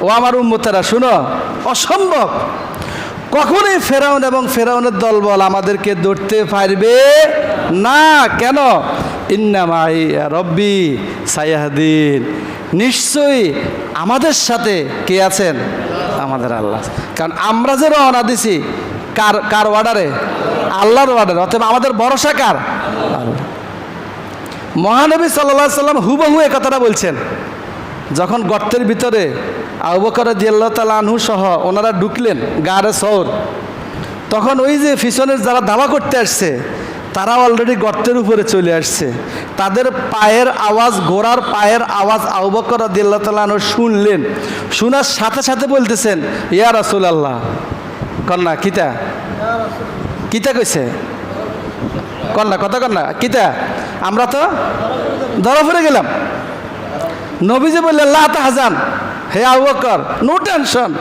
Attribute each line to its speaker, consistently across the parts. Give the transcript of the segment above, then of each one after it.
Speaker 1: ও আমার উম্মতেরা, শুনো, অসম্ভব। কখনোই ফেরাউন এবং ফেরাউনের দলবল আমাদেরকে ধরতে পারবে না। কেন? ইন্নামাই রব্বি সায়াহদিন। নিশ্চয়ই আমাদের সাথে কে আছেন? আমাদের আল্লাহ। কারণ আমরা যে রওনা দিছি, কার কার অর্ডারে আল্লাহর অর্ডারে অতএব আমাদের ভরসা কার? মহানবী সাল্লাহ সাল্লাম হুবহু এ কথাটা বলছেন। যখন গর্তের ভিতরে আবুবকর জিয়াল্লাহ আনহু সহ ওনারা ঢুকলেন গাড়ে শহর, তখন ওই যে পিছনের যারা দাবা করতে আসছে, তারা অলরেডি গর্তের উপরে চলে আসছে। তাদের পায়ের আওয়াজ, ঘোড়ার পায়ের আওয়াজ আবুবকর দিল্লা তালা আনহু শুনলেন। শোনার সাথে সাথে বলতেছেন, ইয়া রাসুল আল্লাহ কন্যা, কিতা? কিতা কইছে? কন্যা, কথা কন্যা, কিতা? আমরা তো ধরা পড়ে গেলাম। নবীজি বললে, লা তাহজান। হে Abu Bakr, no tension.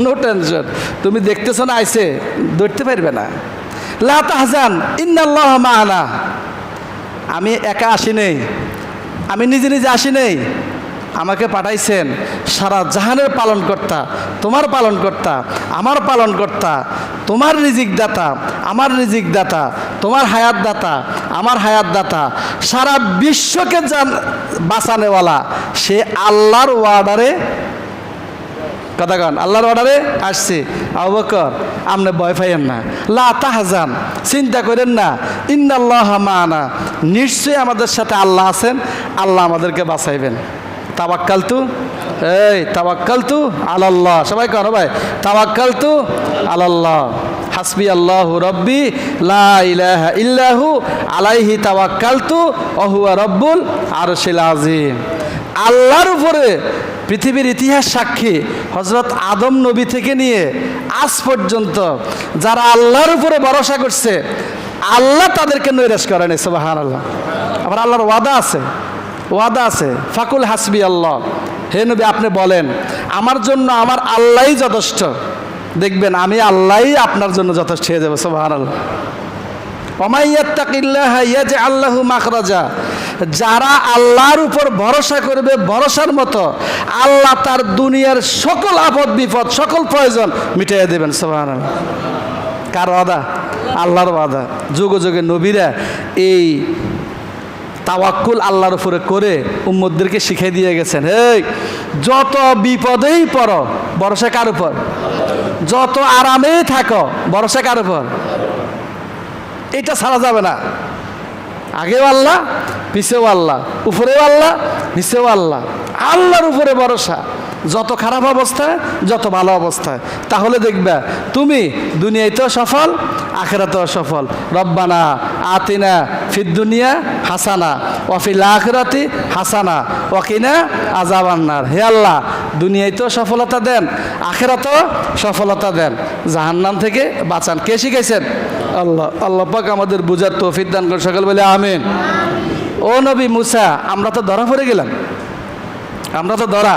Speaker 1: No tension. তুমি দেখতেছো না, আইসে ধরতে পারবে না। লা তাহজান, ইন্নাল্লাহ মা'ানা। আমি একা আসি নেই। আমি নিজে নিজে আসি নেই। আমাকে পাঠাইছেন সারা জাহানের পালনকর্তা, তোমার পালনকর্তা, আমার পালনকর্তা, তোমার রিজিক দাতা আমার রিজিক দাতা তোমার হায়াত দাতা আমার হায়াত দাতা সারা বিশ্বকে জান বাঁচানেওয়ালা, সে আল্লাহর ওয়ার্ডারে কথা কন, আল্লাহর অর্ডারে আসছে। আবু আপনি ভয় পাইয়েন না। লা তাহজান, চিন্তা করেন না। ইন্নাল্লাহ মানা। নিশ্চয়ই আমাদের সাথে আল্লাহ আছেন, আল্লাহ আমাদেরকে বাঁচাইবেন। তাবাক্কাল তু এই তাবাক্কাল তু আলাল্লাহ। সবাই কন ভাই তাবাক্কাল তু আলাল্লাহ। হাসবি আল্লাহ রব্বি, লা ইলাহা ইল্লাহু, আলাইহি তাওয়াক্কালতু ওহুয়া রব্বুল আরশিল আজিম আল্লাহর উপরে পৃথিবীর ইতিহাস সাক্ষী হজরত আদম নবী থেকে নিয়ে আজ পর্যন্ত যারা আল্লাহর উপরে ভরসা করছে, আল্লাহ তাদেরকে নৈরাশ করেনি সুবাহান আল্লাহ আবার আল্লাহর ওয়াদা আছে ওয়াদা আছে, ফাকুল হাসবি আল্লাহ। হে নবী, আপনি বলেন, আমার জন্য আমার আল্লাহই যথেষ্ট। দেখবেন, আমি আল্লাহই আপনার জন্য যথেষ্ট হয়ে যাব সুবাহান আল্লাহ আল্লাহ মাখরাজা। যারা আল্লাহর উপর ভরসা করবে, ভরসার মতো আল্লাহ তার দুনিয়ার সকল আপদ, বিপদ, সকল প্রয়োজন মিটাইয়া দেবেন সোহান কার ওয়াদা? আল্লাহর ওয়াদা। যুগ যুগে নবীরা এই তাওয়াক্কুল আল্লাহর উপরে করে উম্মদদেরকে শিখিয়ে দিয়ে গেছেন এই যত বিপদেই পড়ো, ভরসা কার উপর? যত আরামেই থাকো, ভরসা কার উপর? এটা ছাড়া যাবে না। আগেও আল্লাহ, পিছেও আল্লাহ, উপরেও আল্লাহ, নিচেও আল্লাহ। আল্লাহর উপরে ভরসা। যত খারাপ অবস্থায় যত ভালো অবস্থায় তাহলে দেখবা, তুমি দুনিয়াতেও সফল, আখেরাতেও সফল। রব্বানা আতিনা ফিদ দুনিয়া হাসানা ওয়াফিল আখরাতি হাসানা ওয়াকিনা আজাবান্নার হে আল্লাহ, দুনিয়াতেও সফলতা দেন, আখেরাতেও সফলতা দেন। জাহান্নাম থেকে বাঁচান। কে শিখেছেন আল্লাহ আল্লাহ পাক আমাদের বুঝার তৌফিক দান করে সকল বলে আমিন। ও নবী মুসা, আমরা তো ধরা পড়ে গেলাম। আমরা তো ধরা।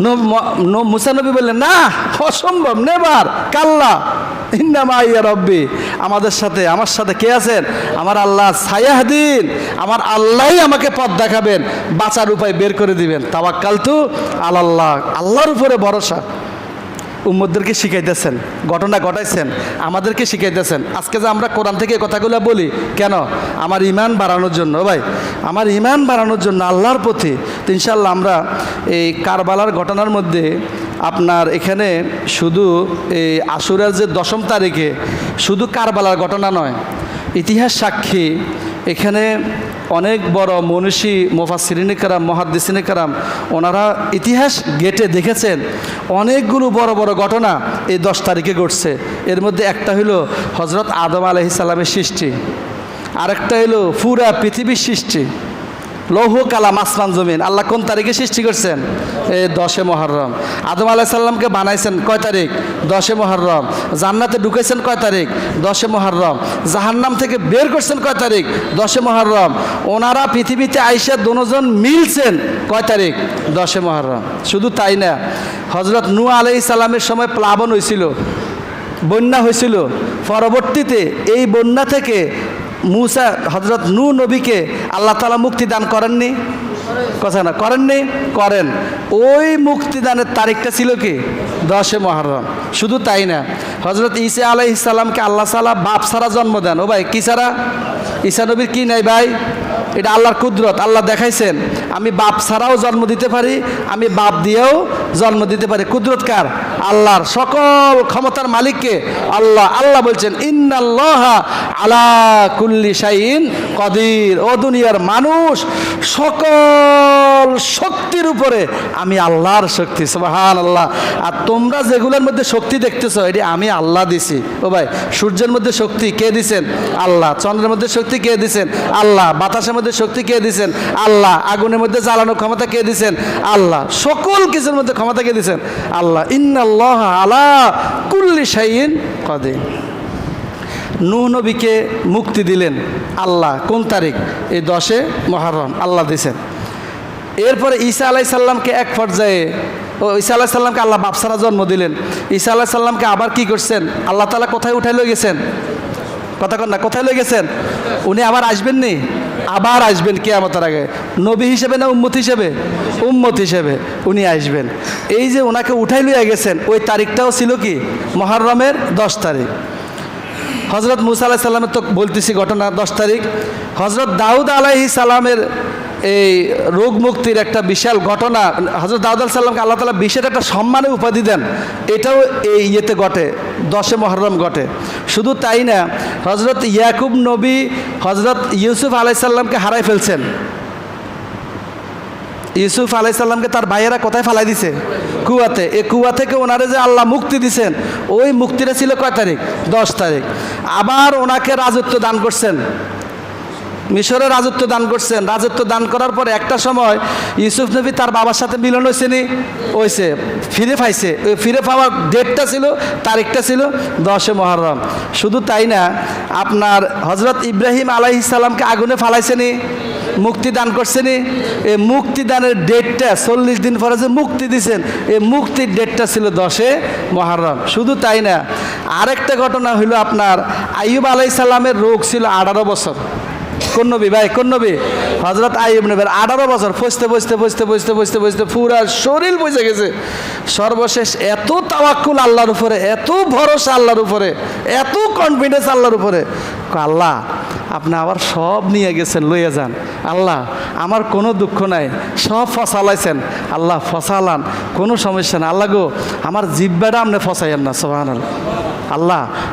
Speaker 1: ন- ম- ন- মুসা নবী বললেন, না, অসম্ভব, নেবার, কাল্লা, ইন্নামা রব্বি, আমাদের সাথে, আমার সাথে কে আছেন? আমার আল্লাহ সায়াহদিন, আমার আল্লাহই আমাকে পথ দেখাবেন, বাঁচার উপায় বের করে দিবেন। তাওয়াক্কাল তু আল্লাহ আল্লাহর উপরে ভরসা। উম্মদদেরকে শিখাইতেছেন, ঘটনা ঘটাইছেন, আমাদেরকে শিখাইতেছেন। আজকে যে আমরা কোরআন থেকে কথাগুলো বলি, কেন? আমার ইমান বাড়ানোর জন্য। ভাই, আমার ইমান বাড়ানোর জন্য আল্লাহর প্রতি ইনশাল্লাহ আমরা এই কারবালার ঘটনার মধ্যে আপনার এখানে শুধু এই আশুরার যে দশম তারিখে শুধু কারবালার ঘটনা নয়, ইতিহাস সাক্ষী এখানে অনেক বড় মনীষী মোফাসিরিনে কারাম, মহাদ্দিসিনে কারাম, ওনারা ইতিহাস গেটে দেখেছেন। অনেকগুলো বড় বড় ঘটনা এই দশ তারিখে ঘটছে। এর মধ্যে একটা হলো হজরত আদম আলহি সাল্লামের সৃষ্টি। আরেকটা হলো পুরা পৃথিবীর সৃষ্টি। লৌহ কালাম আসমান জমিন। আল্লাহ কোন তারিখে সৃষ্টি করছেন? এই দশে মহরম। আদম আলাইসাল্লামকে বানাইছেন কয় তারিখ? দশে মহরম। জান্নাতে ঢুকেছেন কয় তারিখ? দশে মহরম। জাহান্নাম থেকে বের করছেন কয় তারিখ? দশে মহরম। ওনারা পৃথিবীতে আইসা দুজন মিলছেন কয় তারিখ? দশে মহরম। শুধু তাই না হজরত নু আলাই সাল্লামের সময় প্লাবন হয়েছিল বন্যা হয়েছিল পরবর্তীতে এই বন্যা থেকে মুসা হজরত নু নবীকে আল্লাহ তালা মুক্তি দান করেননি? কথা না, করেননি? করেন। ওই মুক্তিদানের তারিখটা ছিল কি? দশে মহরম। শুধু তাই না হজরত ইসা আলাই ইসালামকে আল্লাহ সাল্লাহ বাপ সারা জন্ম দেন। ও ভাই, কী সারা ঈসা নবীর কী নাই ভাই? এটা আল্লাহর কুদরত, আল্লাহ দেখাইছেন। আমি বাপ ছাড়াও জন্ম দিতে পারি, আমি বাপ দিয়েও জন্ম দিতে পারি। কুদরত কার? আল্লাহর সকল ক্ষমতার মালিককে আল্লাহ আল্লাহ বলছেন, ইন্নাল্লাহ আলা কুল্লি শাইন কদির। ও দুনিয়ার মানুষ, সকল শক্তির উপরে আমি আল্লাহর শক্তি সুবাহান আল্লাহ আর তোমরা যেগুলোর মধ্যে শক্তি দেখতেছো, এটি আমি আল্লাহ দিছি। ও ভাই, সূর্যের মধ্যে শক্তি কে দিছেন? আল্লাহ। চন্দ্রের মধ্যে শক্তি কে দিছেন? আল্লাহ। বাতাসের মধ্যে শক্তি কে দিয়েছেন আল্লাহ। আগুনের মধ্যে জ্বালানোর ক্ষমতা কে দিয়েছেন আল্লাহ। সকল কিছুর মধ্যে ক্ষমতা কে দিছেন? আল্লাহ। ইন্নাল্লাহ আলা কুল্লি শাইন কদিন নূহ নবীকে মুক্তি দিলেন আল্লাহ। কোন তারিখ? এই দশে মহরম আল্লাহ দিছেন। এরপরে ঈসা আলাই সাল্লামকে এক পর্যায়ে ও ঈসা আলাহ সাল্লামকে আল্লাহ বাপসারা জন্ম দিলেন। ঈসা আলাহ সাল্লামকে আবার কি করছেন? আল্লাহ তালা কোথায় উঠাই লয়ে গেছেন? কথা কন না, কোথায় লয়ে গেছেন? উনি আবার আসবেন নি আবার আসবেন কেয়ামতের আগে। নবী হিসেবে না উম্মত হিসেবে? উম্মত হিসেবে উনি আসবেন। এই যে ওনাকে উঠাই লইয়া গেছেন, ওই তারিখটাও ছিল কি? মহারমের দশ তারিখ। হজরত মুসা আলাহিসাল্লামের তো বলতেছি ঘটনা দশ তারিখ। হজরত দাউদ আলাহি সালামের এই রোগ মুক্তির একটা বিশাল ঘটনা। হজরত দাউদ সাল্লামকে আল্লাহ তালা বিশেষ একটা সম্মানে উপাধি দেন। এটাও এই ইয়েতে ঘটে, দশে মহরম ঘটে। শুধু তাই না হজরত ইয়াকুব নবী হজরত ইউসুফ আলাইসাল্লামকে হারাই ফেলছেন। ইউসুফ আলাইসাল্লামকে তার ভাইয়েরা কোথায় ফালাই দিছে? কুয়াতে। এ কুয়া থেকে ওনারে যে আল্লাহ মুক্তি দিছেন, ওই মুক্তিটা ছিল কয় তারিখ? দশ তারিখ। আবার ওনাকে রাজত্ব দান করছেন। মিশরে রাজত্ব দান করছেন। রাজত্ব দান করার পরে একটা সময় ইউসুফ নবী তার বাবার সাথে মিলন হয়েছে নি হয়েছে ফিরে পাইছে। ওই ফিরে পাওয়ার ডেটটা ছিল, তারিখটা ছিল দশে মহরম। শুধু তাই না, আপনার হজরত ইব্রাহিম আলাইহিস সালামকে আগুনে ফালাইছে নি মুক্তি দান করছেনি। এই মুক্তি দানের ডেটটা চল্লিশ দিন পরে যে মুক্তি দিছেন, এই মুক্তির ডেটটা ছিল দশে মহরম। শুধু তাই না, আরেকটা ঘটনা হইল আপনার আইয়ুব আলাই সাল্লামের রোগ ছিল আঠারো বছর। কোন নবী ভাই, কোন নবী? হজরত আইব নবীর আঠারো বছর, ফসতে বসতে বসতে বসতে বসতে বসতে পুরা শরীর বসে গেছে। সর্বশেষ এত তাওয়াক্কুল আল্লাহর উপরে, এত ভরসা আল্লাহর উপরে, এত কনফিডেন্স আল্লাহর উপরে। আল্লাহ, আপনি আবার সব নিয়ে গেছেন, লইয়ে যান। আল্লাহ, আমার কোনো দুঃখ নাই, সব ফসালাইছেন। আল্লাহ, ফসালান, কোনো সমস্যা না আল্লাহ গো, আমার জিব্বাটা আপনি ফসাইয়েন না সোহান আল্লাহ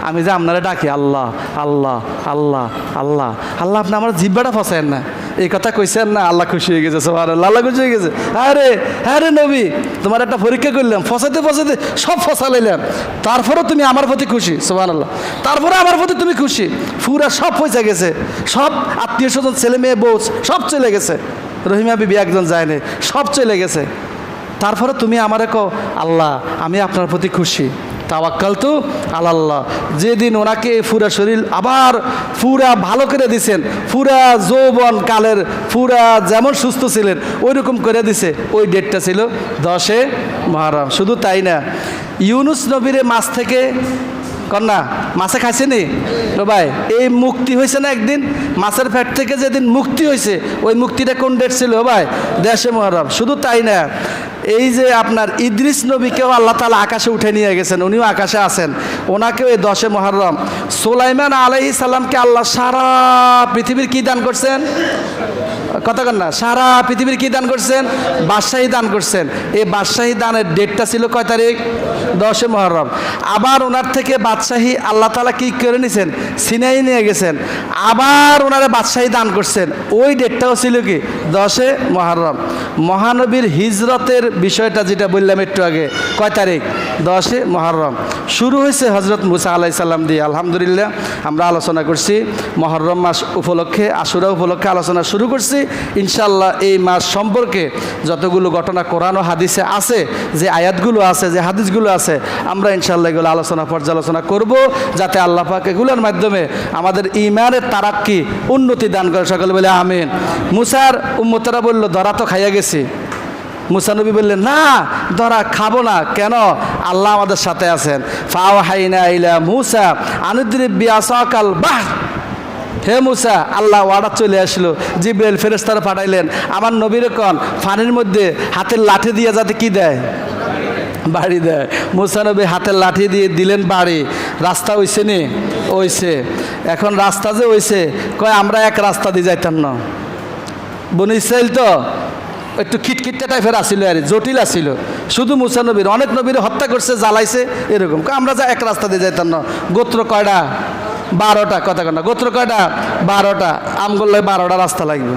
Speaker 1: আমি যে আপনারা ডাকি, আল্লাহ আল্লাহ আল্লাহ আল্লাহ। আল্লাহ, আপনি আমার জিব্বাটা ফসেন না। এই কথা কইছেন না, আল্লাহ খুশি হয়ে গেছে সবার আল্লাহ খুশি হয়ে গেছে। হ্যাঁ রে নবী, তোমার একটা পরীক্ষা করলাম ফসাতে ফসাতে সব ফসালাইলাম। তারপরেও তুমি আমার প্রতি খুশি সোহান আল্লাহ তারপরে আমার প্রতি তুমি খুশি। পুরা সব পয়সা গেছে। সব আত্মীয় স্বজন, ছেলে মেয়ে, বউ, সব চলে গেছে। রহিমা বিবি একজন যায়নি, সব চলে গেছে। তারপরে তুমি আমারে কো আল্লাহ, আমি আপনার প্রতি খুশি। তাওয়াক্কাল তো আল্লাহ যেদিন ওনাকে পুরা শরীর আবার পুরা ভালো করে দিছেন পুরা যৌবন কালের পুরা যেমন সুস্থ ছিলেন ওই রকম করে দিছে। ওই ডেটটা ছিল দশে মহারাম। শুধু তাই না, ইউনুস নবীরে মাছ থেকে কন্যা, মাছে খাইছেনি? ও ভাই, এই মুক্তি হয়েছে না একদিন? মাছের ফ্যাট থেকে যেদিন মুক্তি হয়েছে, ওই মুক্তিটা কোন ডেট ছিল ভাই? দেশে মহরম। শুধু তাই না এই যে আপনার ইদ্রিস নবীকেও আল্লাহ তালা আকাশে উঠে নিয়ে গেছেন, উনিও আকাশে আছেন। ওনাকেও এই দশে মহারম সোলাইমান আলাই সাল্লামকে আল্লাহ সারা পৃথিবীর কি দান করছেন? কন না, সারা পৃথিবীর কি দান করছেন? বাদশাহী দান করছেন। এই বাদশাহী দানের ডেটটা ছিল কয় তারিখ? দশে মহরম। আবার ওনার থেকে বাদশাহী আল্লাহ তালা কি করে নিছেন? সিনাই নিয়ে গেছেন। আবার ওনারা বাদশাহী দান করছেন। ওই ডেটটাও ছিল কি? দশে মহরম। মহানবীর হিজরতের বিষয়টা যেটা বললাম একটু আগে, কয় তারিখ? দশে মহরম। শুরু হয়েছে হজরত মুসা আলাই সাল্লাম দিয়ে। আলহামদুলিল্লাহ, আমরা আলোচনা করছি। মহরম মাস উপলক্ষে, আশুরা উপলক্ষে আলোচনা শুরু করছি। ইনশাল্লাহ এই মাস সম্পর্কে যতগুলো ঘটনা কোরআন ও হাদিসে আছে, যে আয়াতগুলো আছে, যে হাদিসগুলো আছে, আমরা ইনশাল্লাহ এগুলো আলোচনা, পর্যালোচনা করব যাতে আল্লাহ পাক এগুলোর মাধ্যমে আমাদের ইমানের তারাক্কি উন্নতি দান করে। সকলে বলে আমিন। মুসার উম্মতেরা বলল, ধরা তো খাইয়া গেছি। মুসানবী বললেন, না, ধরা খাব না। কেন? আল্লাহ আমাদের সাথে আছেন। ফাও হাইনা ইলা মুসা আনুদ্রিব বিয়াসাকাল বাহ হে মুসা, আল্লাহ ওয়ার্ডার চলে আসলো। জিব্রাইল ফেরেস্তারা পাঠাইলেন, আমার নবীর কন ফানির মধ্যে হাতের লাঠি দিয়ে যাতে কি দেয়? বাড়ি দেয়। মুসানবী হাতের লাঠি দিয়ে দিলেন বাড়ি। রাস্তা হইছে নি? ওইছে এখন রাস্তা যে হইছে, কয় আমরা এক রাস্তা দিয়ে যাইতাম না। বনি ইসরাইল তো একটু খিটখিটটা টাইপের আসিল আর, জটিল আসিল। শুধু মুসা নবীর, অনেক নবীর হত্যা করছে, জ্বালাইছে, এরকম। আমরা যা এক রাস্তা দিয়ে যাইতাম না। গোত্র কয়টা বারোটা, কথা কটা গোত্র কয়টা? বারোটা। আম করলে বারোটা রাস্তা লাগবে।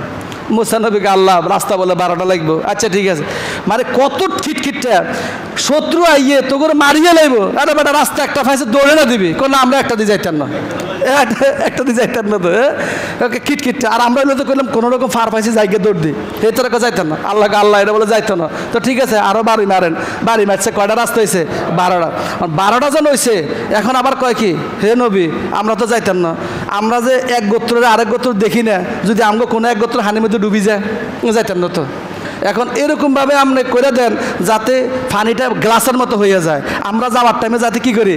Speaker 1: মুসানবীকে আল্লাহ রাস্তা বলে বারোটা লাগবে। আচ্ছা ঠিক আছে। মানে কত খিটখিটটা শত্রু আইয়ে তো করে মারিয়ে লাইবো। আরে বেটা রাস্তা একটা ফাইসে দৌড়ে না দিবি কোনো আমরা একটা দিয়ে যাইতাম না একটা- দিয়ে যাইতাম না তো? ওকে খিটখিটটা আর আমরা হলে তো করলাম কোনো রকম ফার পাইছে যাইকে দৌড় দিই এই তোরা যাইতাম না? আল্লাহকে আল্লাহ এটা বলে যাইতো না। তো ঠিক আছে আরও বাড়ি মারেন। বাড়ি মারছে, কয়টা রাস্তা হয়েছে বারোটা। বারোটা জন হয়েছে এখন আবার কয় কি? হে নবী, আমরা তো যাইতাম না। আমরা যে এক গোত্রের আরেক গোত্র দেখি না, যদি আমগো কোনো এক গোত্র হানির মধ্যে ডুবি যায় যাইতাম না তো। এখন এরকমভাবে আপনি করে দেন যাতে পানিটা গ্লাসের মতো হয়ে যায়। আমরা যাওয়ার টাইমে যাতে কি করি?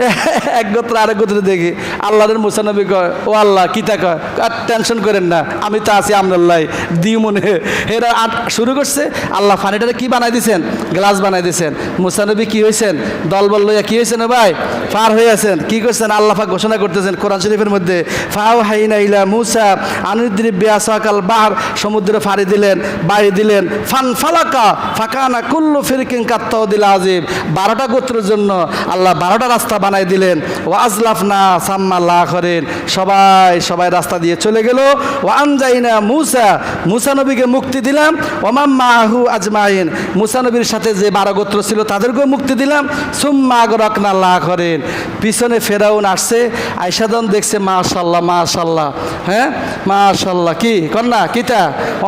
Speaker 1: এক গোত্র আরেক গোত্র দেখি আল্লাহরের মুসানবী কয়, ও আল্লাহ কিতা কয়? আর টেনশন করেন না, আমি তো আছি আমরাল্লাহ দি মনে এরা শুরু করছে, আল্লাহ পানিটারে কি বানাই দিছেন? গ্লাস বানাই দিছেন। মুসানবী কি হয়েছেন দল বল লইয়া কি হয়েছেন ভাই? পার হয়ে আছেন। কি করছেন? আল্লাহ ঘোষণা করতেছেন কোরআন শরীফের মধ্যে ফাও হাইনা ইলা মুসা আনুদ্রিব বিয়াসাকাল বাহার। সমুদ্রে ফাড়ি দিলেন, বাড়ি দিলেন ফান ফালাকা, ফাঁকানা কুল্লু ফিরকিং কাত্তাও দিল আজিব বারোটা গোত্রের জন্য আল্লাহ বারোটা রাস্তা বানাই দিলেন। ও আজলাফনা সাম্মা লা করেন সবাই সবাই রাস্তা দিয়ে চলে গেল। ও আনজাইনা মুসা। মুসা নবীকে মুক্তি দিলাম। ওমাম মাহু আজমাইন। মুসা নবীর সাথে যে বারো গোত্র ছিল তাদেরকেও মুক্তি দিলাম। সুম্মা গরকনা লা করেন পিছনে ফেরাউন আসছে। আইসাদন দেখছে মাশাল্লাহ মাশাল্লাহ হ্যাঁ? মাশাল্লাহ কি? কন্যা, কিতা?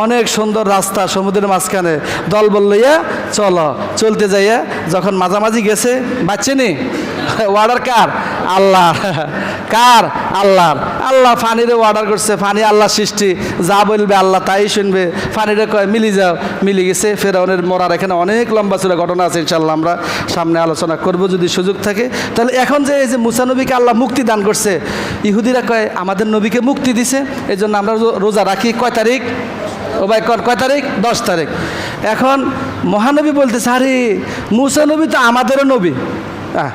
Speaker 1: অনেক সুন্দর রাস্তা সমুদ্রের মাঝখানে দল বললইয়া চলো। চলতে যাইয়া যখন মাঝামাঝি গেছে বাচ্চেনি ওয়ার্ডার কার? আল্লাহ। কার? আল্লাহর। আল্লাহ ফানিরে অর্ডার করছে, ফানি আল্লাহ সৃষ্টি। যা বলবে আল্লাহ তাই শুনবে। ফানিরে কয়, মিলি যাও। মিলি গেছে, ফেরাউনের মরার এখানে অনেক লম্বা চূড়া ঘটনা আছে ইনশাল্লাহ আমরা সামনে আলোচনা করব যদি সুযোগ থাকে। তাহলে এখন যে এই যে মুসা নবীকে আল্লাহ মুক্তি দান করছে, ইহুদিরা কয়, আমাদের নবীকে মুক্তি দিছে এই জন্য আমরা রোজা রাখি। কয় তারিখ? ও ভাই কয় তারিখ? দশ তারিখ। এখন মহানবী বলতেছে আরে মুসা নবী তো আমাদেরও নবী। আহ,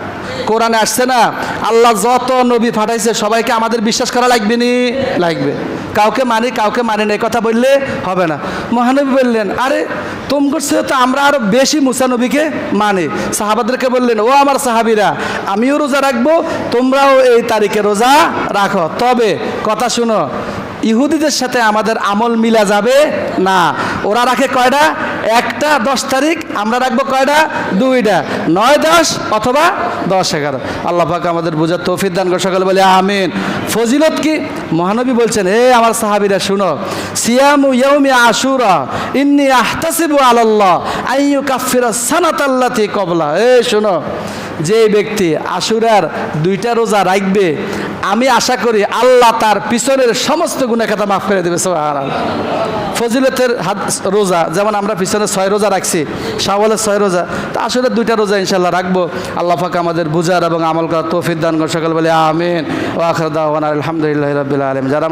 Speaker 1: কোরআনে আসছে না আল্লাহ যত নবী ফাটাইছে সবাইকে আমাদের বিশ্বাস করা লাগবে নি? লাগবে। কাউকে মানি কাউকে মানি না কথা বললে হবে না। মহানবী বললেন আরে তোম করছে তো আমরা আরও বেশি মুসা নবীকে মানি। সাহাবাদেরকে বললেন ও আমার সাহাবিরা আমিও রোজা রাখব তোমরাও এই তারিখে রোজা রাখো। তবে কথা শুনো ইহুদিদের সাথে আমাদের আমল মিলা যাবে না। ওরা রাখে কয়টা? একটা, দশ তারিখ, আমরা রাখব কয়টা? দুইটা। নয়, দশ অথবা দশ, এগারো। আল্লাহ পাক আমাদের বোঝার তৌফিক দান করে সকালে বলে আমিন। ফজিলত কি? মহানবী বলছেন হে আমার সাহাবিরা, শুনো। সিয়ামু ইয়াউমি আশুরা, ইন্নি আহতাসিবু আলাল্লাহ আইয়ু কাফিরা সানাতাল্লাতি কবলা। এ, শুনো। যে ব্যক্তি আশুরার দুইটা রোজা রাখবে, আমি আশা করি আল্লাহ তার পিছনের সমস্ত গুণাখাতা মাফ করে দেবে। ফজিলতের হাত রোজা, যেমন আমরা পিছনে ছয় রোজা রাখছি, শাওয়ালের ছয় রোজা, তা আসলে দুইটা রোজা ইনশাল্লাহ রাখব। আল্লাহ পাক আমাদের বুঝার এবং আমল করার তৌফিক দান সকাল বলে আমিন। ও আখর দাওয়ান আলহামদুলিল্লাহ রবিল আলম যারা